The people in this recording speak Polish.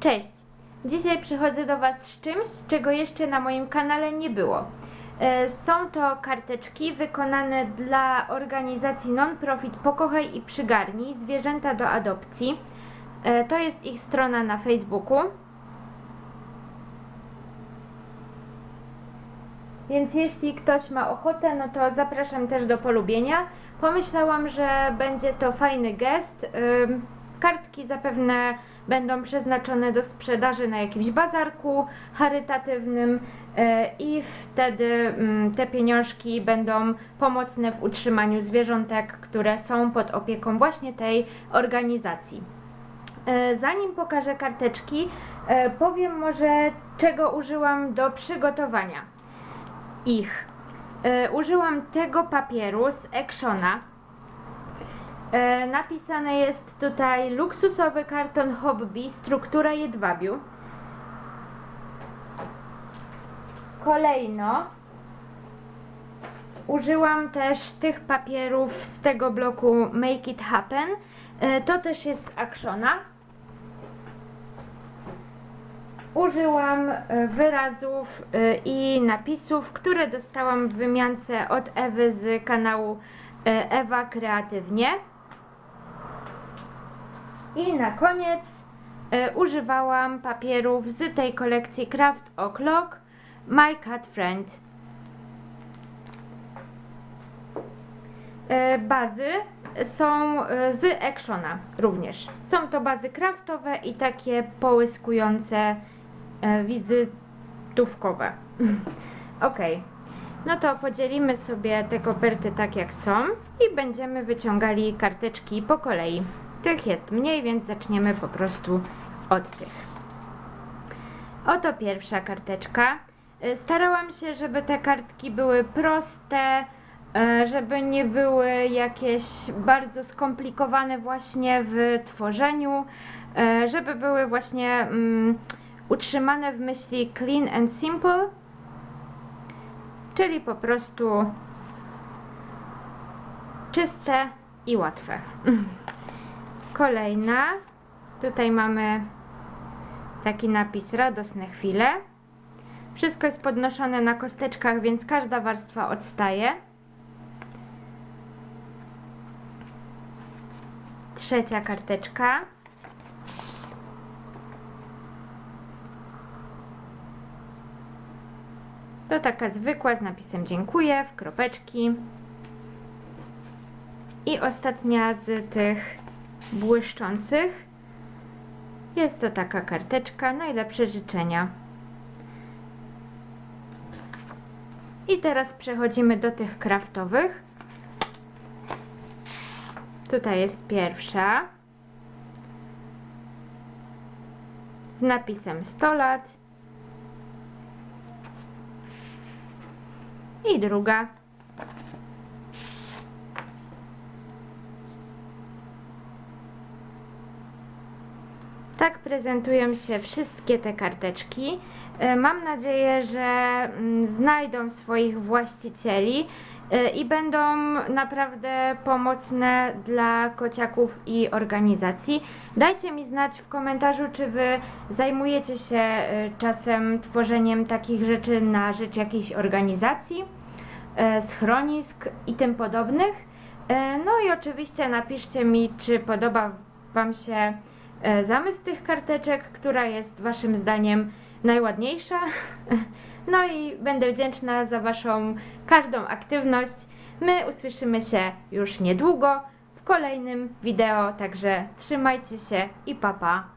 Cześć! Dzisiaj przychodzę do Was z czymś, czego jeszcze na moim kanale nie było. E, Są to karteczki wykonane dla organizacji non-profit Pokochaj i Przygarnij Zwierzęta do Adopcji. E, To jest ich strona na Facebooku. Więc jeśli ktoś ma ochotę, no to zapraszam też do polubienia. Pomyślałam, że będzie to fajny gest. Kartki zapewne będą przeznaczone do sprzedaży na jakimś bazarku charytatywnym y, i wtedy mm, te pieniążki będą pomocne w utrzymaniu zwierzątek, które są pod opieką właśnie tej organizacji. E, Zanim pokażę karteczki, e, powiem może czego użyłam do przygotowania ich. E, Użyłam tego papieru z Actiona. E, Napisane jest tutaj luksusowy karton hobby, struktura jedwabiu. Kolejno użyłam też tych papierów z tego bloku Make It Happen. E, To też jest z Actiona. Użyłam e, wyrazów e, i napisów, które dostałam w wymiance od Ewy z kanału e, Ewa Kreatywnie. I na koniec e, używałam papierów z tej kolekcji Craft O'Clock My Cat Friend. E, Bazy są e, z Actiona również. Są to bazy kraftowe i takie połyskujące wizytówkowe. ok. No to podzielimy sobie te koperty tak jak są i będziemy wyciągali karteczki po kolei. Tych jest mniej, więc zaczniemy po prostu od tych. Oto pierwsza karteczka. Y, Starałam się, żeby te kartki były proste, e, żeby nie były jakieś bardzo skomplikowane właśnie w tworzeniu, e, żeby były właśnie mm, utrzymane w myśli clean and simple, czyli po prostu czyste i łatwe. Kolejna. Tutaj mamy taki napis radosne chwile. Wszystko jest podnoszone na kosteczkach, więc każda warstwa odstaje. Trzecia karteczka. To taka zwykła z napisem dziękuję w kropeczki. I ostatnia z tych błyszczących. Jest to taka karteczka, najlepsze życzenia. I teraz przechodzimy do tych kraftowych. Tutaj jest pierwsza. Z napisem 100 lat. I druga. Tak prezentują się wszystkie te karteczki. E, Mam nadzieję, że mm, znajdą swoich właścicieli e, i będą naprawdę pomocne dla kociaków i organizacji. Dajcie mi znać w komentarzu, czy wy zajmujecie się e, czasem tworzeniem takich rzeczy na rzecz jakiejś organizacji, schronisk i tym podobnych. No i oczywiście napiszcie mi, czy podoba Wam się zamysł tych karteczek, która jest Waszym zdaniem najładniejsza. No i będę wdzięczna za Waszą każdą aktywność. My usłyszymy się już niedługo w kolejnym wideo, także trzymajcie się i papa. Pa.